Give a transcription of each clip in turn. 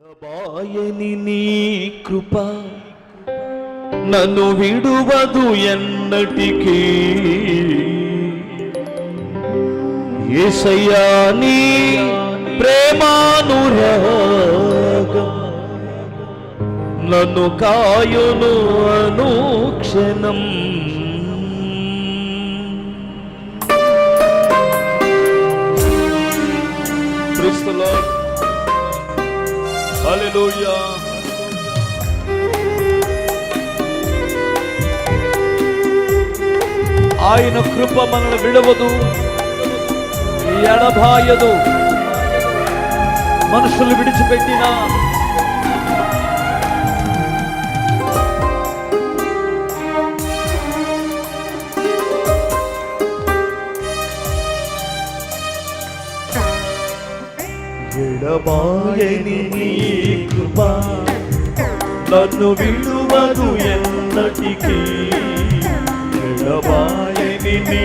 బాయని నీ కృప నన్ను విడువదు ఎన్నటికీ ఏసయ్యా నీ ప్రేమానురాగం నన్ను కాయును అనుక్షణం Praise the Lord. Hallelujah. ఆయన కృప మనల్ని విడవదు ఎడబాయదు మనుషులు విడిచిపెట్టిన ఎడబాయని నీ నన్ను విడువదు ఎన్నటికీ. ఎడబాయని నీ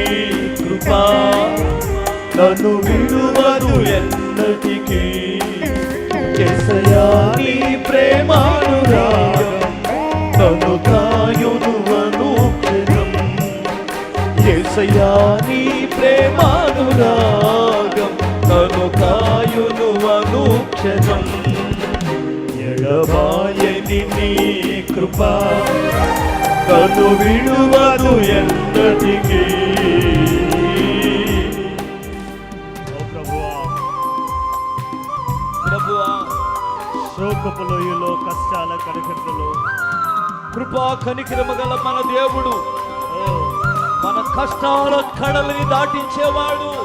కృపా. నన్ను విడువదు ఎన్నటికీ. ఎసయా నీ ప్రేమానురాగం నన్ను కాయును అనుక్షణం ఎసయా నీ ప్రేమానురాగం నన్ను కాయును అనుక్షణం ఎడబాయని నీ కృప. నన్ను విడువదు ఎన్నటికీ ఓ ప్రభువా. ప్రభువా శోకపు లోయలో కష్టాల కడకట్టలో కృపా కనికిరమ గల మన దేవుడు. మన కష్టాల కడలిని దాటించేవాడు.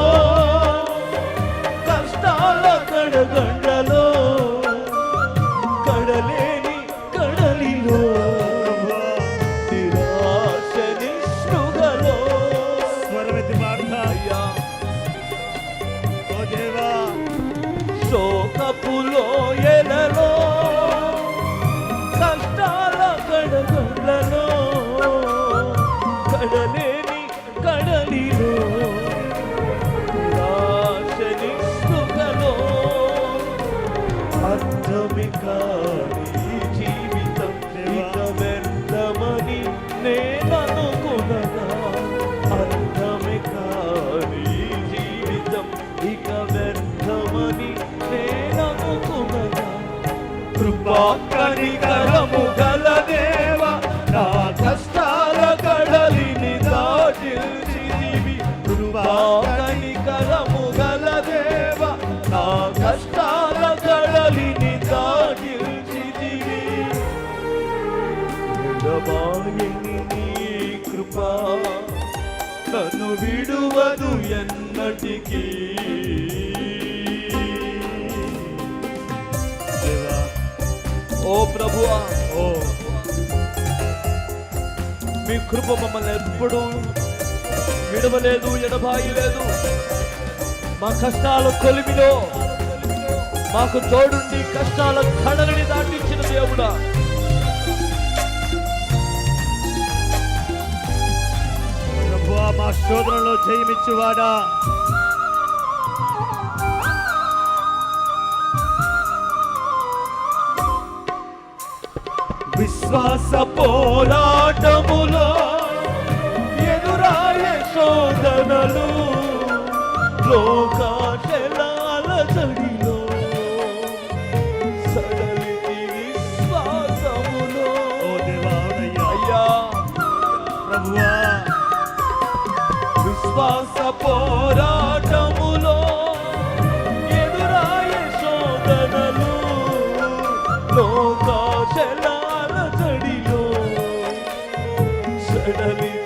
కృపా కనికరము గల దేవ నా కష్టాల కడలిని దాటిల్చిదివి కృపా కనికరము గల దేవ నా కష్టాల కడలిని దాటిల్చిదివి ఎడబాయని నీ కృపా నన్ను విడువదు ఎన్నటికీ. ఓ ప్రభువా ఓ మీ కృప మమ్మల్ని ఎప్పుడూ విడవలేదు ఎడబాయలేదు. మా కష్టాల కొలిమిలో మాకు తోడుండి కష్టాల కడలిని దాటించిన దేవుడా. మా శోధనలో జయమిచ్చువాడా. విశ్వాస పోరాటములో ఎదురాయ శోధనలు లోకా 我的泪。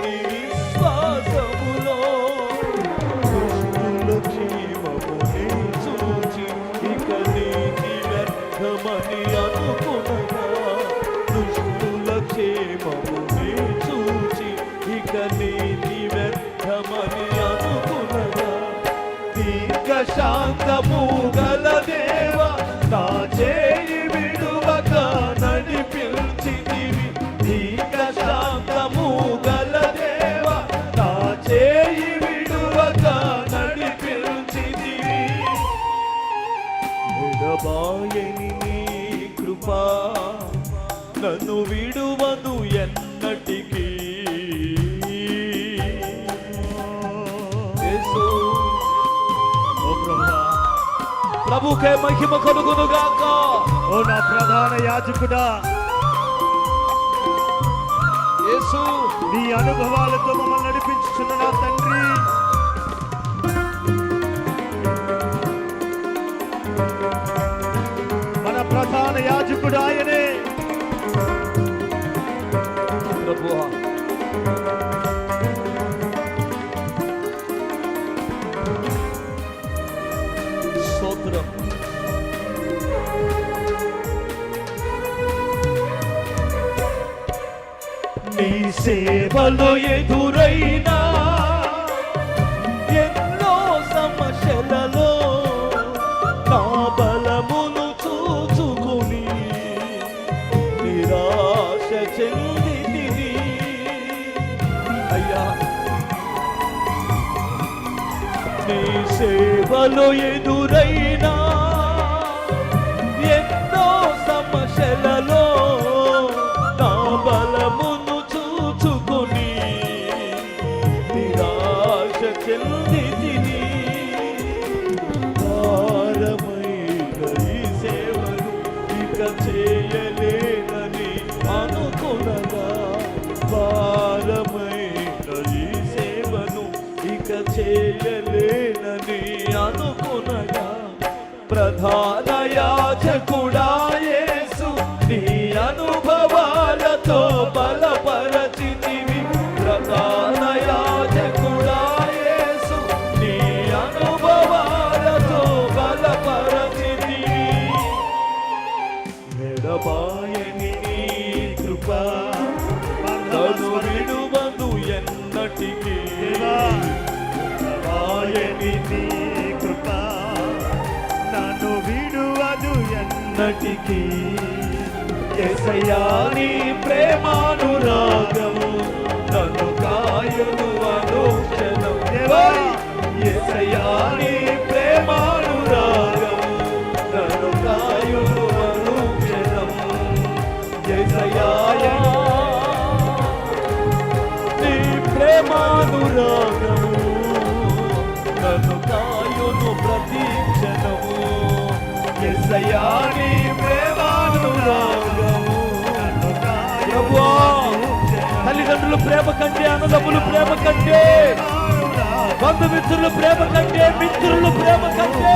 ప్రభుకే మహిమ కలుగును గాక ఓ నా ప్రధాన యాజకుడా యేసు నీ అనుభవాలతో మమ్మల్ని నడిపించుచున్న నా తండ్రి. మన ప్రధాన యాజకుడు ఆయనే. ప్రభువా నీ సేవలో ఎదురైనా ఎన్నో సమస్యలలో నా బలమును చూచుకుని నిరాశ చెంది అయ్యా నీ సేవలో ఎదురైనా యాజకుడా ఎన్నటికీ ఎసయ్యా నీ ప్రేమానురాగము తను కాయను అనుక్షణం. దేవా. నీ ప్రేమానురాగము తను కాయను అనుక్షణం. ఎసయా నీ ప్రేమానురాగము తను కాయును ప్రతీక్షణము ఎసయ్యా నీ తల్లిదండ్రుల ప్రేమ కంటే అన్నదమ్ముల ప్రేమ కంటే బంధుమిత్రుల ప్రేమ కంటే మిత్రుల ప్రేమ కంటే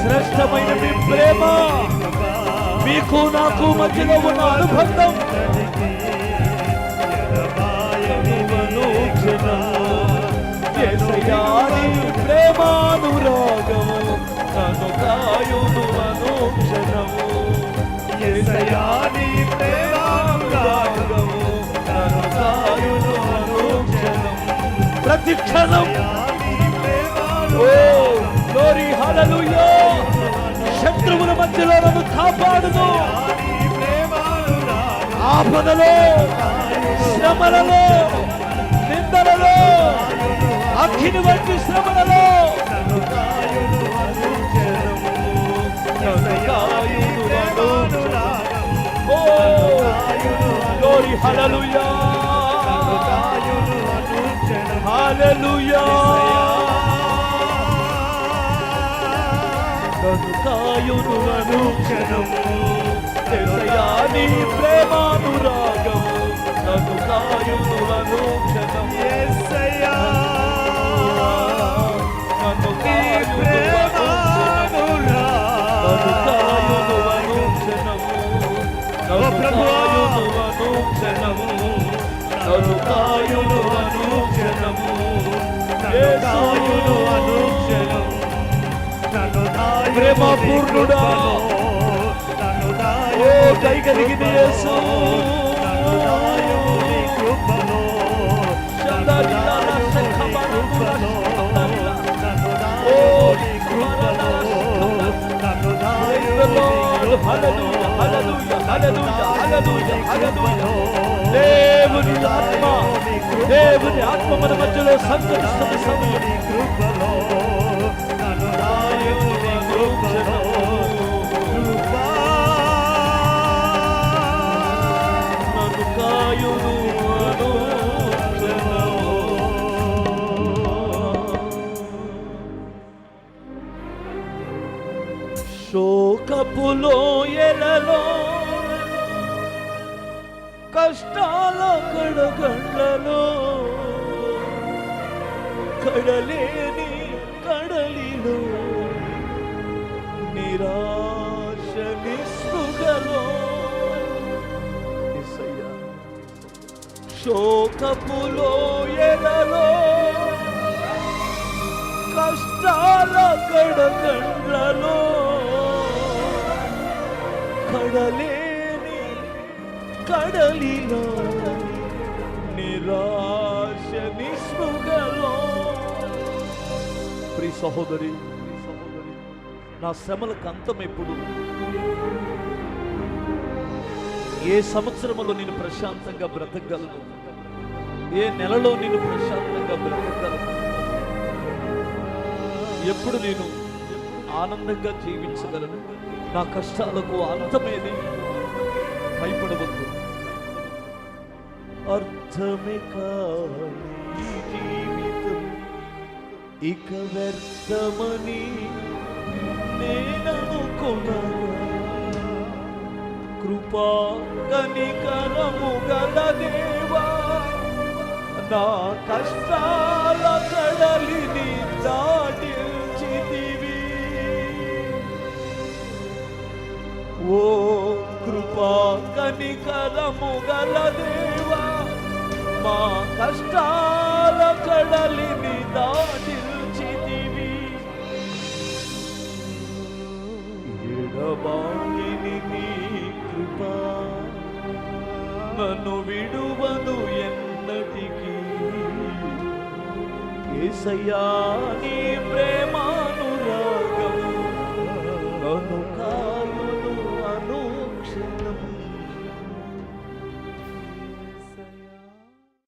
శ్రేష్టమైన మీ ప్రేమ. మీకు నాకు మధ్యలో ఉన్న అనుబంధం. ప్రేమానురాగము నన్ను కాయును అనుక్షణము. యేసయ్యా, ప్రేమానురాగము ప్రతి క్షణం శత్రువుల మధ్యలో నన్ను కాపాడును ఆపదలో శ్రమలలో నిందలలో అగ్ని వంటి శ్రమలలో. నన్ను కాయును అనుక్షణము. ఓ గ్లోరీ హల్లెలూయా హల్లెలూయా నన్ను కాయును అనుక్షణము యేసయ్యా, నీ ప్రేమానురాగము నన్ను కాయును అనుక్షణము ప్రేమ పూర్ణుడా ఓ హల్లెలూయా కృపలో దేవుని ఆత్మ. దేవుని ఆత్మ మన మధ్యలో సంచరిస్తున్న సమయం. కళ్ళలో కడలేని కడలిలో నిరాశ నిస్పృహలో శోకపులో ఎలలో కష్టాల కడకండ్లలో కడలేని కడలిలో ప్రి సహోదరి నా శ్రమలకు అంతం ఎప్పుడు? ఏ సంవత్సరములో నేను ప్రశాంతంగా బ్రతకగలను? ఏ నెలలో నేను ప్రశాంతంగా బ్రతకగలను? ఎప్పుడు నేను ఆనందంగా జీవించగలను? నా కష్టాలకు అంతమేది భయపడవద్దు. అర్థమే కాని జీవితం ఇక వ్యర్థమని నేననుకున్నా కృపా కనికరము గల దేవా నా కష్టాల కడలిని దాటించితివి. ఓ కృపా కనికరము గల దేవా మా కష్టాల కడలిని దాటిల్చితివి ఎడబాయిని నీ కృప నన్ను విడువను ఎన్నటికీ. కేసయ్యా నీ ప్రేమ